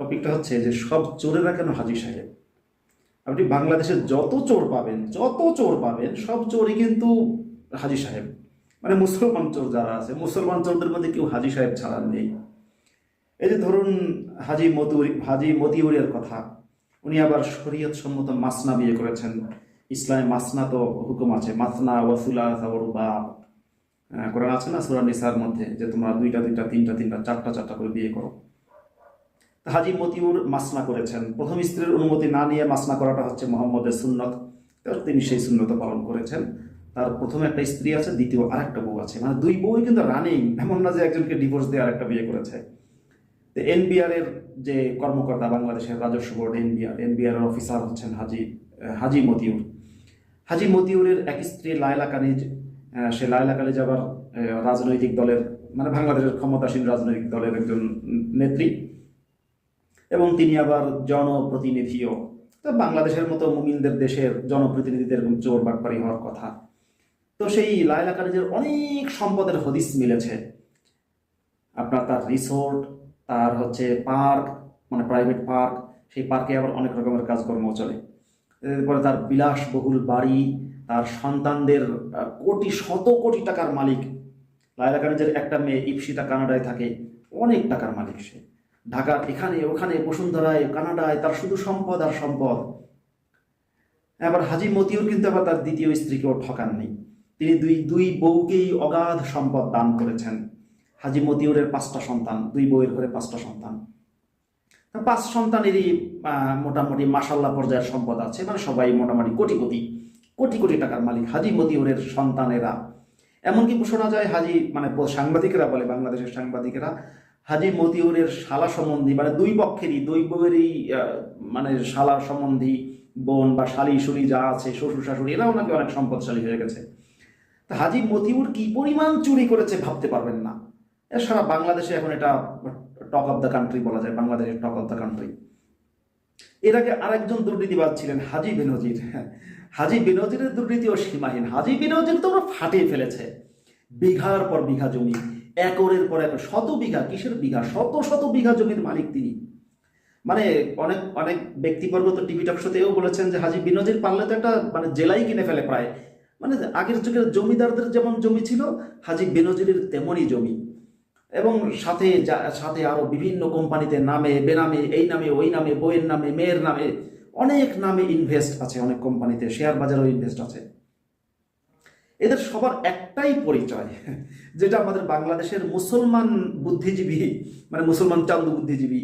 টপিকটা হচ্ছে যে সব চোরেরা কেন হাজি সাহেব? আপনি বাংলাদেশের যত চোর পাবেন, যত চোর পাবেন, সব চোরই কিন্তু হাজি সাহেব। মানে মুসলমান চোর যারা আছে, মুসলমান চোরদের মধ্যে কেউ হাজি সাহেব ছাড়া নেই। এই যে ধরুন হাজি মতুরি, হাজি মতিউরের কথা, উনি আবার শরীয়ত সম্মত মাসনা বিয়ে করেছেন। ইসলামে মাসনা তো হুকুম আছে, মাসনা ওয়াসুলা বা কোরআন আছে না সুরা নিসার মধ্যে, যে তোমরা দুইটা দুইটা তিনটা তিনটা, চারটা চারটা করে বিয়ে করো। হাজি মতিউর মাসনা করেছেন। প্রথম স্ত্রীর অনুমতি না নিয়ে মাসনা করাটা হচ্ছে মোহাম্মদের সুন্নত। তিনি সেই সুন্নত পালন করেছেন। তার প্রথম একটা স্ত্রী আছে, দ্বিতীয় আরেকটা বউ আছে। মানে দুই বউই কিন্তু রানিং এমন না যে একজনকে ডিভোর্স দিয়ে আরেকটা বিয়ে করেছে। তো এনবিআর এর যে কর্মকর্তা, বাংলাদেশের রাজস্ব বোর্ড এনবিআর এনবিআর এর অফিসার হচ্ছেন হাজি হাজি মতিউর। হাজি মতিউরের এক স্ত্রী লায়লা কানিজ সে লায়লা কানিজ আবার রাজনৈতিক দলের মানে বাংলাদেশের ক্ষমতাসীন রাজনৈতিক দলের একজন নেত্রী। এবং তিনি আবার জনপ্রতিনিধিও। তো বাংলাদেশের মতো মুমিনদের দেশের জনপ্রতিনিধিদের এরকম চোর বাটপারি হওয়ার কথা। তো সেই লায়লা কানিজের অনেক সম্পদের হদিস মিলেছে। আপনার তার রিসোর্ট, তার হচ্ছে পার্ক মানে প্রাইভেট পার্ক, সেই পার্কে আবার অনেক রকমের কাজকর্ম চলে। এরপরে তার বিলাসবহুল বাড়ি, তার সন্তানদের কোটি, শত কোটি টাকার মালিক। লায়লা কানিজের একটা মেয়ে ইপসিতা কানাডায় থাকে, অনেক টাকার মালিক সে। ঢাকার এখানে, ওখানে, বসুন্ধরায়, কানাডায়, তার শুধু সম্পদ আর সম্পদ। এবার হাজি মতিউর কিন্তু আবার তার দ্বিতীয় স্ত্রীকেও ঠকান নেই তিনি দুই দুই বউকেই অগাধ সম্পদ দান করেছেন। হাজি মতিউরের পাঁচটা সন্তান, দুই বউয়ের ঘরে পাঁচটা সন্তান। পাঁচ সন্তানেরই মোটামুটি মাসাল্লাহ পর্যায়ের সম্পদ আছে মানে সবাই মোটামুটি কোটিপতি, কোটি কোটি টাকার মালিক হাজি মতিউরের সন্তানেরা। এমনকি শোনা যায় হাজি মানে সাংবাদিকেরা বলে, বাংলাদেশের সাংবাদিকেরা হাজি মতিউরের শালা সম্বন্ধী মানে দুই পক্ষেরই, দুই বউয়েরই মানে শালা সম্বন্ধী, বোন বা শালি শুলি যা আছে, শ্বশুর শাশুড়ি এরাও নাকি অনেক সম্পদশালী হয়ে গেছে। তা হাজি মতিউর কি পরিমাণ চুরি করেছে ভাবতে পারবেন না। সারা বাংলাদেশে এখন এটা টক অফ দ্য কান্ট্রি বলা যায়, বাংলাদেশের টক অফ দ্য কান্ট্রি এর আগে আরেকজন দুর্নীতিবাদ ছিলেন, হাজি বেনজির হাজি বেনজিরের দুর্নীতিও সীমাহীন। হাজি বেনজির তো ওরা ফাটিয়ে ফেলেছে। বিঘার পর বিঘা জমি। একরের পর এক শত বিঘা, কিসের বিঘা? শত শত বিঘা জমির মালিক তিনি। মানে অনেক অনেক ব্যক্তিবর্গ তো টিভি টক শোতেও বলেছেন যে, হাজি বিনোজির পারলে তো একটা মানে জেলাই কিনে ফেলে প্রায়। মানে আগের যুগের জমিদারদের যেমন জমি ছিল, হাজি বেনজিরের তেমনই জমি। এবং সাথে সাথে আরও বিভিন্ন কোম্পানিতে নামে, বেনামে, এই নামে, ওই নামে, বইয়ের নামে, মেয়ের নামে, অনেক নামে ইনভেস্ট আছে, অনেক কোম্পানিতে শেয়ার বাজারেও ইনভেস্ট আছে। এদের সবার একটাই পরিচয়, যেটা আমাদের বাংলাদেশের মুসলমান বুদ্ধিজীবী মানে মুসলমান চান্দু বুদ্ধিজীবী,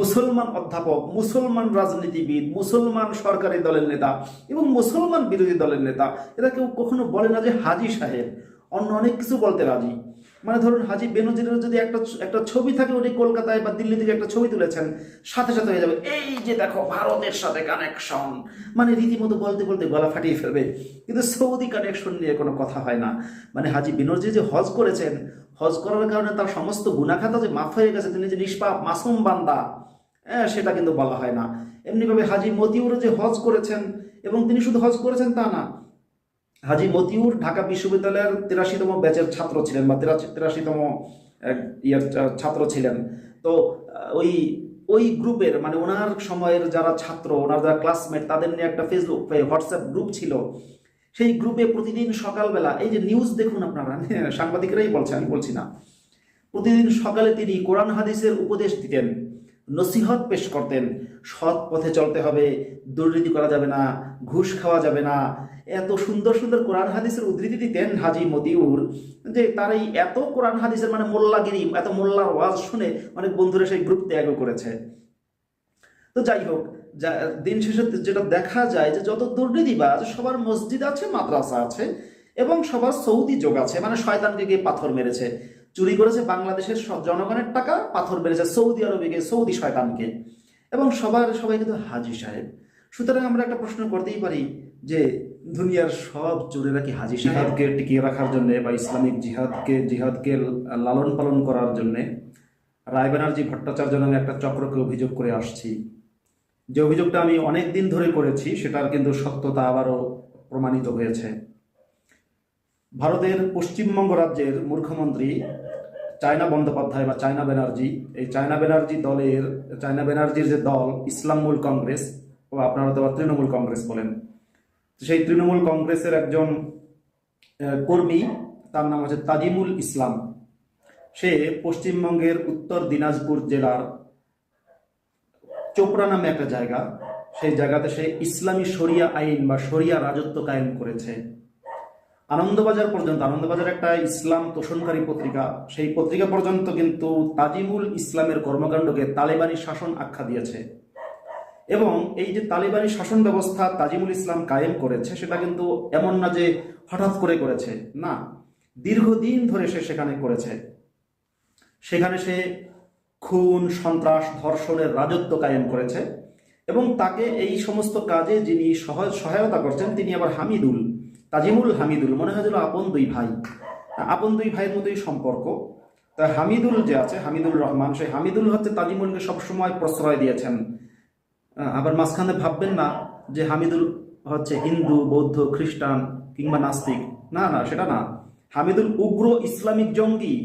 মুসলমান অধ্যাপক, মুসলমান রাজনীতিবিদ, মুসলমান সরকারি দলের নেতা এবং মুসলমান বিরোধী দলের নেতা, এরা কেউ কখনো বলে না যে হাজি সাহেব। অন্য অনেক কিছু বলতে রাজি। মানে ধরুন হাজি বেনজিরের যদি একটা একটা ছবি থাকে উনি কলকাতায় বা দিল্লি থেকে একটা ছবি তুলেছেন, সাথে সাথে হয়ে যাবে। এই যে দেখো, ভারতের সাথে কানেকশন মানে রীতিমতো বলতে বলতে গলা ফাটিয়ে ফেলবে। কিন্তু সৌদি কানেকশন নিয়ে কোনো কথা হয় না। মানে হাজি বিনর্জি যে হজ করেছেন, হজ করার কারণে তার সমস্ত গুণাখাতা যে মাফ হয়ে গেছে, তিনি যে নিষ্পাপ মাসুম বান্দা হ্যাঁ সেটা কিন্তু বলা হয় না। এমনিভাবে হাজি মতিউরও যে হজ করেছেন, এবং তিনি শুধু হজ করেছেন তা না হাজি মতিউর ঢাকা বিশ্ববিদ্যালয়ের তিরাশিতম ব্যাচের ছাত্র ছিলেন বা তিরাশি তিরাশিতম ইয়ার ছাত্র ছিলেন। তো ওই ওই গ্রুপের মানে ওনার সময়ের যারা ছাত্র, ওনার যারা ক্লাসমেট তাদের নিয়ে একটা ফেসবুক হোয়াটসঅ্যাপ গ্রুপ ছিল। সেই গ্রুপে প্রতিদিন সকালবেলা, এই যে নিউজ দেখুন আপনারা, সাংবাদিকরাই বলছে, আমি বলছি না। প্রতিদিন সকালে তিনি কোরআন হাদিসের উপদেশ দিতেন, নসিহত পেশ করতেন। সৎ পথে চলতে হবে, দুর্নীতি করা যাবে না, ঘুষ খাওয়া যাবে না। এত সুন্দর সুন্দর কোরআন হাদিসের উদ্ধৃতি দিতেন হাজি মতিউর যে তার এই এত কোরআন হাদিসের মানে মোল্লাগিরি, এত মোল্লার ওয়াজ শুনে অনেক বন্ধুরা সেই গ্রুপ ত্যাগও করেছে। তো যাই হোক দিন শেষে যেটা দেখা যায় যে যত দুর্নীতিবাজ, সবার মসজিদ আছে, মাদ্রাসা আছে, এবং সবার সৌদি যোগ আছে মানে শয়তানকে গিয়ে পাথর মেরেছে। চুরি করেছে বাংলাদেশের জনগণের টাকা, পাথর মেরেছে সৌদি আরবে গিয়ে সৌদি শয়তানকে। এবং সবার, সবাই কিন্তু হাজি সাহেব। সুতরাং আমরা একটা প্রশ্ন করতেই পারি যে, দুনিয়ার সব চোরেরা কি হাজি সাহেবকে টিকিয়ে রাখার জন্য বা ইসলামিক জিহাদকে জিহাদকে লালন পালন করার জন্য রায় ব্যানার্জি ভট্টাচার্য নামে একটা চক্রকে অভিযোগ করে আসছি। যে অভিযোগটা আমি অনেক দিন ধরে করেছি, সেটার কিন্তু সত্যতা আবারও প্রমাণিত হয়েছে। ভারতের পশ্চিমবঙ্গ রাজ্যের মুখ্যমন্ত্রী চায়না বন্দ্যোপাধ্যায় বা চায়না ব্যানার্জি, এই চায়না ব্যানার্জি দলের, চায়না ব্যানার্জির যে দল ইসলামমূল কংগ্রেস, ও আপনারা তো তৃণমূল কংগ্রেস বলেন। সেই তৃণমূল কংগ্রেসের একজন কর্মী, তার নাম হচ্ছে তাজিমুল ইসলাম। সে পশ্চিমবঙ্গের উত্তর দিনাজপুর জেলার চোপড়া নামে একটা জায়গা। সেই জায়গাতে সে ইসলামী শরিয়া আইন বা শরিয়া রাজত্ব কায়েম করেছে। আনন্দবাজার পর্যন্ত, আনন্দবাজার একটা ইসলাম তোষণকারী পত্রিকা। সেই পত্রিকা পর্যন্ত কিন্তু তাজিমুল ইসলামের কর্মকাণ্ডকে তালেবানি শাসন আখ্যা দিয়েছে। এবং এই যে তালিবানি শাসন ব্যবস্থা তাজিমুল ইসলাম কায়েম করেছে, সেটা কিন্তু এমন না যে হঠাৎ করে করেছে। না, দীর্ঘদিন ধরে সে সেখানে করেছে। সেখানে সে খুন, সন্ত্রাস, ধর্ষণের রাজত্ব কায়েম করেছে। এবং তাকে এই সমস্ত কাজে যিনি সহায়তা করছেন, তিনি আবার হামিদুল। তাজিমুল হামিদুল, মনে হয় আপন দুই ভাই। আপন দুই ভাইয়ের মতোই সম্পর্ক। তা হামিদুল যে আছে, হামিদুল রহমান, সেই হামিদুল হচ্ছে তাজিমুলকে সবসময় প্রশ্রয় দিয়েছেন। আবার মাঝখানে ভাববেন না যে হামিদুল হচ্ছে হিন্দু, বৌদ্ধ, খ্রিস্টান কিংবা নাস্তিক। না না, সেটা না। হামিদুল উগ্র ইসলামিক জঙ্গি।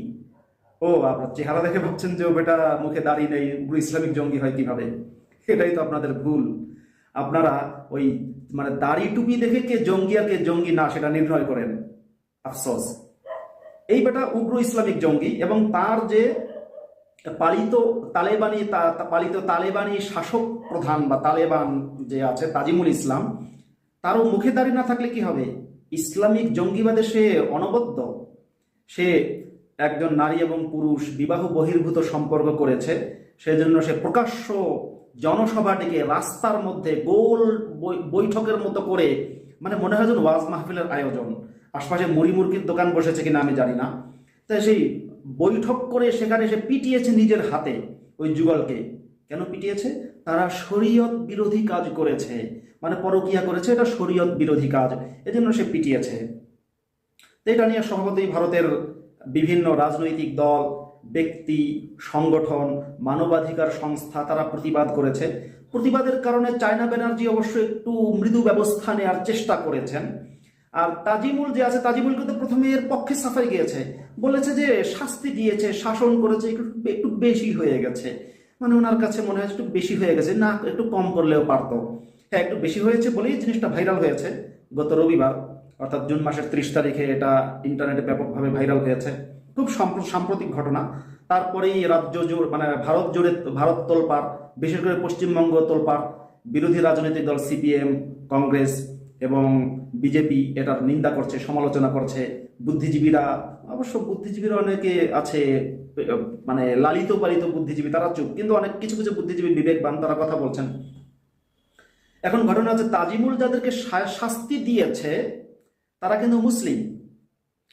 ও আপনার চেহারা দেখে ভাবছেন যে ও বেটা মুখে দাঁড়িয়ে নেই, উগ্র ইসলামিক জঙ্গি হয় কীভাবে? এটাই তো আপনাদের ভুল। আপনারা ওই মানে দাড়ি টুপি দেখে কে জঙ্গি আর কে জঙ্গি না, সেটা নির্ণয় করেন। আফসোস। এই বেটা উগ্র ইসলামিক জঙ্গি এবং তার যে পালিত তালেবানি পালিত তালেবানি শাসক প্রধান বা তালেবান যে আছে, তাজিমুল ইসলাম, তারও মুখে দাঁড়িয়ে না থাকলে কি হবে? ইসলামিক জঙ্গিবাদে সে অনবদ্য। সে একজন নারী এবং পুরুষ বিবাহ বহির্ভূত সম্পর্ক করেছে, সেজন্য সে প্রকাশ্য জনসভা ডেকে রাস্তার মধ্যে গোল বৈঠকের মতো করে মানে মনে হয় যেন ওয়াজ মাহফিলের আয়োজন। আশপাশে মুড়ি মুরগির দোকান বসেছে কিনা আমি জানি না। তাই সেই বৈঠক করে সেখানে সে পিটিয়েছে নিজের হাতে ওই যুগলকে। কেন পিটিয়েছে? তারা শরীয়ত বিরোধী কাজ করেছে। মানে পরকিয়া করেছে, এটা শরীয়ত বিরোধী কাজ। এজন্য সে পিটিয়েছে। এটা নিয়ে সম্ভবতই ভারতের বিভিন্ন রাজনৈতিক দল ব্যক্তি, সংগঠন, মানবাধিকার সংস্থা তারা প্রতিবাদ করেছে। প্রতিবাদের কারণে চায়না ব্যানার্জি অবশ্য একটু মৃদু ব্যবস্থা নেওয়ার চেষ্টা করেছেন। আর তাজিমুল যে আছে, তাজিমুল কিন্তু প্রথমে এর পক্ষে সাফাই গিয়েছে। বলেছে যে শাস্তি দিয়েছে, শাসন করেছে, একটু একটু বেশি হয়ে গেছে। মানে ওনার কাছে মনে হয় একটু বেশি হয়ে গেছে। না, একটু কম করলেও পারতো। হ্যাঁ একটু বেশি হয়েছে বলেই জিনিসটা ভাইরাল হয়েছে। গত রবিবার, অর্থাৎ জুন মাসের ত্রিশ তারিখে এটা ইন্টারনেটে ব্যাপকভাবে ভাইরাল হয়েছে। খুব সাম্প্র- সাম্প্রতিক ঘটনা। তারপরেই রাজ্য জোড় মানে ভারত জুড়ে ভারত তোলপাড়, বিশেষ করে পশ্চিমবঙ্গ তোলপাড়, বিরোধী রাজনৈতিক দল সিপিএম, কংগ্রেস এবং বিজেপি এটার নিন্দা করছে, সমালোচনা করছে। বুদ্ধিজীবীরা, অবশ্য বুদ্ধিজীবীরা অনেকে আছে মানে লালিত পালিত বুদ্ধিজীবী, তারা চুপ, কিন্তু অনেক কিছু কিছু বুদ্ধিজীবী বিবেকবান, তারা কথা বলছেন। এখন ঘটনা হচ্ছে, তাজিমুল যাদেরকে শাস্তি দিয়েছে, তারা কিন্তু মুসলিম।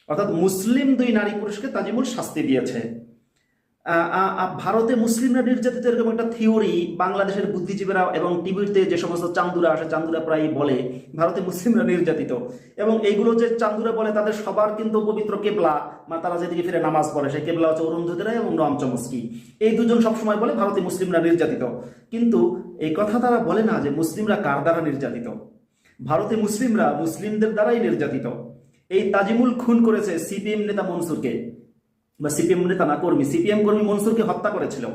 অর্থাৎ মুসলিম দুই নারী পুরুষকে তাজিমুল শাস্তি দিয়েছে। ভারতে মুসলিমরা নির্যাতিত এরকম একটা থিওরি, বাংলাদেশের বুদ্ধিজীবীরা এবং টিভিতে যে সমস্ত চান্দুরা আসে, চান্দুরা প্রায় বলে, ভারতে মুসলিমরা নির্যাতিত। এবং এইগুলো যে চান্দুরা বলে, তাদের সবার কিন্তু পবিত্র কেবলা মানে তারা যেদিকে ফিরে নামাজ পড়ে, সেই কেবলা হচ্ছে অরুন্ধতী এবং রাম চমস্কি এই দুজন সবসময় বলে ভারতে মুসলিমরা নির্যাতিত। কিন্তু এই কথা তারা বলে না যে মুসলিমরা কার দ্বারা নির্যাতিত? ভারতে মুসলিমরা মুসলিমদের দ্বারাই নির্যাতিত। এই তাজিমুল খুন করেছে সিপিএম নেতা মনসুরকে বা সিপিএম নেতা না কর্মী, সিপিএম কর্মী মনসুরকে হত্যা করেছিল।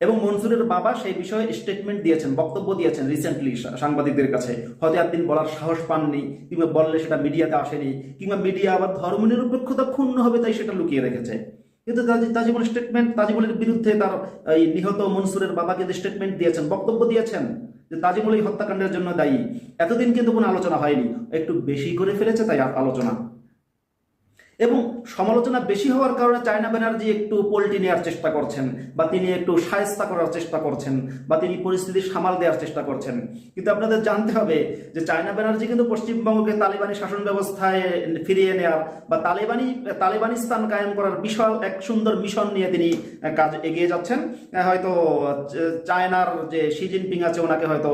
এবং মনসুরের বাবা সেই বিষয়ে স্টেটমেন্ট দিয়েছেন, বক্তব্য দিয়েছেন রিসেন্টলি সাংবাদিকদের কাছে। হয়তো একদিন বলার সাহস পাননি, কিংবা বললে সেটা মিডিয়াতে আসেনি, কিংবা মিডিয়া আবার ধর্মনিরপেক্ষতা ক্ষুণ্ণ হবে তাই সেটা লুকিয়ে রেখেছে। কিন্তু তাজি- তাজিমুল স্টেটমেন্ট তাজিমুলের বিরুদ্ধে তার এই নিহত মনসুরের বাবাকে স্টেটমেন্ট দিয়েছেন, বক্তব্য দিয়েছেন যে তাজিমুল এই হত্যাকাণ্ডের জন্য দায়ী। এতদিন কিন্তু কোনো আলোচনা হয়নি। একটু বেশি করে ফেলেছে তাই আলোচনা। এবং সমালোচনা বেশি হওয়ার কারণে চায়না ব্যানার্জি একটু পোল্টি নেওয়ার চেষ্টা করছেন, বা তিনি একটু সায়স্তা করার চেষ্টা করছেন, বা তিনি পরিস্থিতি সামাল দেওয়ার চেষ্টা করছেন। কিন্তু আপনাদের জানতে হবে যে চায়না ব্যানার্জি কিন্তু পশ্চিমবঙ্গকে তালিবানি শাসন ব্যবস্থায় ফিরিয়ে নেওয়ার বা তালেবানি তালেবানিস্তান কায়েম করার বিশাল, এক সুন্দর মিশন নিয়ে তিনি কাজ এগিয়ে যাচ্ছেন। হয়তো চায়নার যে শি জিনপিং আছে, ওনাকে হয়তো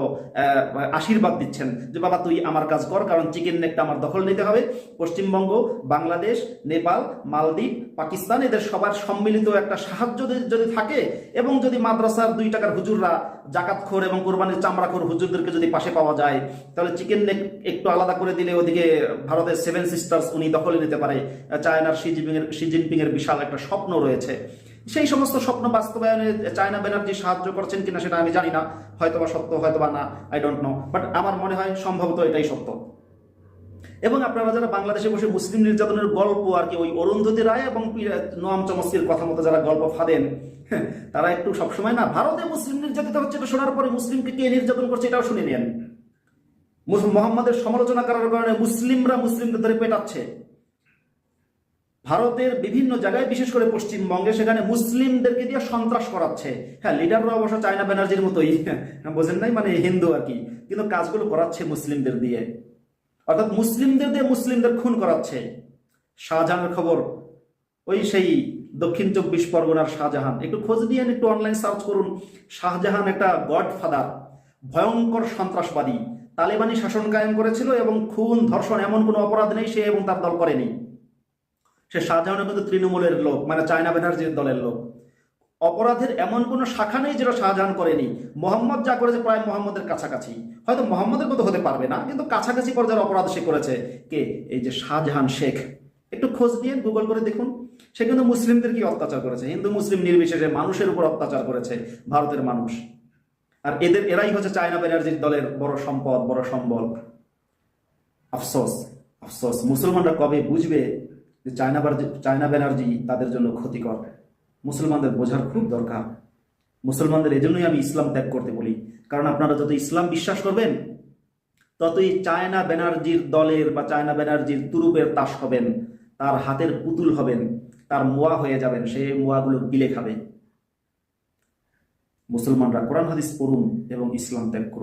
আশীর্বাদ দিচ্ছেন যে, বাবা, তুই আমার কাজ কর, কারণ চিকেন নেকটা আমার দখল নিতে হবে। পশ্চিমবঙ্গ, বাংলাদেশ নেপাল, মালদ্বীপ, পাকিস্তান, এদের সবার সম্মিলিত একটা সাহায্য যদি- থাকে এবং যদি মাদ্রাসার দুই টাকার হুজুররা জাকাতখোর এবং কোরবানির চামড়াখোর হুজুরদেরকে যদি পাশে পাওয়া যায়, তাহলে চিকেন নেক একটু আলাদা করে দিলে ওদিকে ভারতের সেভেন সিস্টার্স উনি দখলে নিতে পারে। চায়নার শি জিনপিং এর শি জিনপিং এর বিশাল একটা স্বপ্ন রয়েছে। সেই সমস্ত স্বপ্ন বাস্তবায়নে চায়না ব্যানার্জি সাহায্য করছেন কিনা সেটা আমি জানি না। হয়তোবা সত্য, হয়তোবা না আই ডোন্ট নো বাট আমার মনে হয় সম্ভবত এটাই সত্য। এবং আপনারা যারা বাংলাদেশে বসে মুসলিম নির্যাতনের গল্প আর কি ওই অরুন্ধতী রায় এবং নোয়াম চমস্কির কথা মতো যারা গল্প ফাঁদেন হ্যাঁ, তারা একটু সবসময় না ভারতে মুসলিম নির্যাতিত হচ্ছে এটা শোনার পরে মুসলিমকে কে নির্যাতন করছে এটাও শুনে নেন। মোহাম্মদের সমালোচনা করার কারণে মুসলিমরা মুসলিমদের ধরে পেটাচ্ছে। ভারতের বিভিন্ন জায়গায় বিশেষ করে পশ্চিমবঙ্গে সেখানে মুসলিমদেরকে দিয়ে সন্ত্রাস করাচ্ছে। হ্যাঁ লিডাররা অবশ্য চায়না ব্যানার্জির মতোই হ্যাঁ, বোঝেন নাই মানে হিন্দু আর কি কিন্তু কাজগুলো করাচ্ছে মুসলিমদের দিয়ে। অর্থাৎ মুসলিমদের দিয়ে মুসলিমদের খুন করাচ্ছে। শাহজাহানের খবর, ওই সেই দক্ষিণ চব্বিশ পরগনার শাহজাহান। একটু খোঁজ নিয়েন, একটু অনলাইন সার্চ করুন। শাহজাহান একটা গডফাদার ভয়ঙ্কর সন্ত্রাসবাদী। তালেবানি শাসন কায়েম করেছিল এবং খুন, ধর্ষণ এমন কোনো অপরাধ নেই সে এবং তার দল করেনি। সে শাহজাহানের কিন্তু তৃণমূলের লোক মানে চায়না ব্যানার্জির দলের লোক। অপরাধের এমন কোনো শাখা নেই যেটা শাহজাহান করেনি। মোহাম্মদ যা করেছে প্রায় মোহাম্মদের কাছাকাছি। হয়তো মোহাম্মদের মতো হতে পারবে না, কিন্তু কাছাকাছি পর্যায়ের অপরাধ সে করেছে। কে? এই যে শাহজাহান শেখ। একটু খোঁজ নিয়ে গুগল করে দেখুন। সে কিন্তু মুসলিমদের কি অত্যাচার করেছে? হিন্দু, মুসলিম নির্বিশেষে মানুষের উপর অত্যাচার করেছে, ভারতের মানুষ। আর এদের, এরাই হচ্ছে চায়না ব্যানার্জির দলের বড় সম্পদ, বড় সম্বল। আফসোস আফসোস। মুসলমানরা কবে বুঝবে যে চায়না চায়না ব্যানার্জি তাদের জন্য ক্ষতিকর? মুসলমানদের বোঝার খুব দরকার। মুসলমানদের এজন্যই আমি ইসলাম ত্যাগ করতে বলি। কারণ আপনারা যত ইসলাম বিশ্বাস করবেন, ততই চায়না ব্যানার্জির দলের বা চায়না ব্যানার্জির তুরুপের তাস হবেন, তার হাতের পুতুল হবেন, তার মোয়া হয়ে যাবেন, সে মোয়াগুলো গিলে খাবে। মুসলমানরা কোরআন হাদিস পড়ুন এবং ইসলাম ত্যাগ করুন।